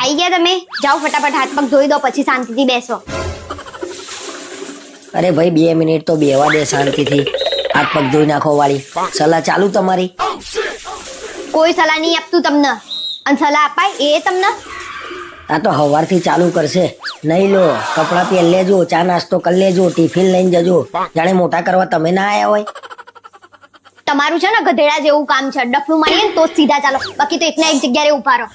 આઈ ગયા તમે? જાઓ ફટાફટ હાથ પગ ધોઈ દો પછી શાંતિથી બેસો. અરે ભાઈ બે મિનિટ તો બેવા દે શાંતિથી. હાથ પગ ધોઈ નાખો વાળી. સલાહ ચાલુ તમારી? કોઈ સલાહ નહીં આપતું તમને. અને સલાહ અપાય એ તમને. આ તો હવારથી ચાલુ કરશે. નહીં લો કપડાં પહેર લેજો ચા નાસ્તો કરી લેજો ટિફિન લઈને જજો. જાણે મોટા કરવા તમે ના આયા હોય. તમારું છે ને ગધેડા જેવું કામ છે. ડફલું મારીએ ને તો સીધા ચાલો. બાકી તો એકના એક જગ્યાએ ઊભા રહો.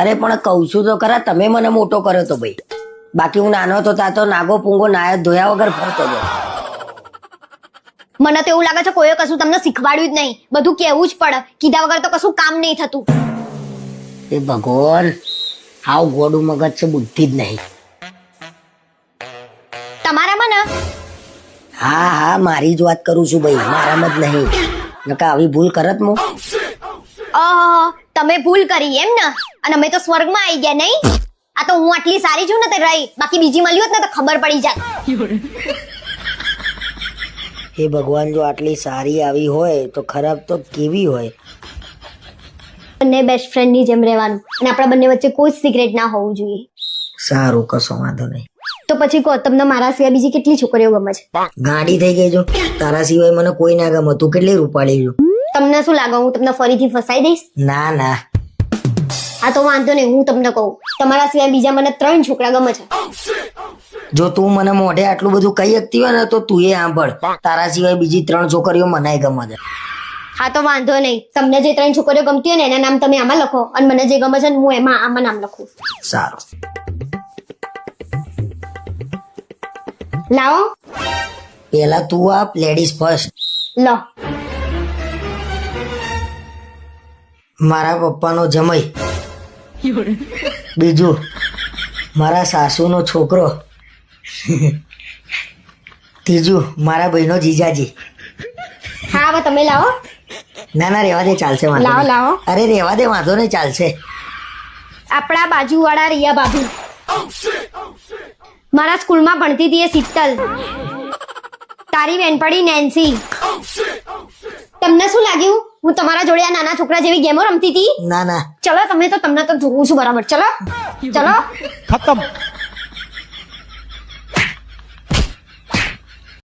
અરે પણ કહું છું તો ખરા તમે મને મોટો કર્યો તો ભાઈ. બાકી હું નાનો હતો ત્યાં તો નાગો પૂંગો નાયા ધોયા વગર ફરતો હતો મને તો એવું લાગે છે કોઈએ કશું તમને શીખવાડ્યું જ નહીં. બધું કેવું જ પડે. કીધા વગર તો કશું કામ નહીં થતું. એ ભગવાન હાવ ગોડું મગજ છે બુદ્ધિ જ નહીં. તમારામાં ને? હા હા. મારી જ વાત કરું છું ભાઈ મારામાં જ નહીં. નકા આવી ભૂલ કરત મો અહ, તમે ભૂલ કરી એમ ને? અને અમે તો સ્વર્ગમાં આવી ગયા નહીં? આ તો હું આટલી સારી છું ને તે રહી. બાકી બીજી મળી હોત ને તો ખબર પડી જાય હે ભગવાન જો આટલી સારી આવી હોય તો ખરાબ તો કેવી હોય? બંને બેસ્ટ ફ્રેન્ડની જેમ રહેવાનું. અને આપણા બંને વચ્ચે કોઈ સિક્રેટ ના હોવું જોઈએ. સારું કશો વાંધો નહીં. તો પછી કહો તમને મારા સિવાય બીજી કેટલી છોકરીઓ ગમે છે? ગાડી થઈ ગઈ જો. તારા સિવાય મને કોઈ ના ગમે. તું કેટલી રૂપાળી જો તમને શું લાગે હું તમને ફરીથી ફસાઈ દઈશ? ના ના. હા તો વાંધો નહીં હું તમને કહું. તમારા સિવાય બીજા મને ત્રણ છોકરા ગમે છે. જો તું મને મોઢે આટલું બધું કહી શકતી હોય ને તો તું એ સાંભળ. તારા સિવાય બીજી ત્રણ છોકરીઓ મનાય ગમે છે. હા તો વાંધો નહીં. તમને જે ત્રણ છોકરીઓ ગમતી હોય ને એના નામ તમે આમાં લખો. અને મને જે ગમે છે ને હું એમાં આમાં નામ લખું. સારું. લાવો. પેલા તું આપ લેડીઝ ફર્સ્ટ લો. મારા પપ્પાનો જમઈ. બીજું મારા સાસુનો છોકરો. ત્રીજું મારા ભાઈનો જીજાજી. હા હવે તમે લાવો. ના ના રેવા દે ચાલશે વાંધો લાવો, લાવો. અરે રેવા દે વાંધો નહીં ચાલશે. આપણા બાજુવાળા રિયા ભાભી. મારા સ્કૂલમાં ભણતી હતી એ શીતલ. તારી બેનપડી નેન્સી. તમને શું લાગ્યું? હું તમારા જોડે આ નાના છોકરા જેવી ગેમો રમતી હતી? ના ના. ચલો તમે તો તમને તો જોઉં છું બરાબર. ચલો. ચલો. ખતમ.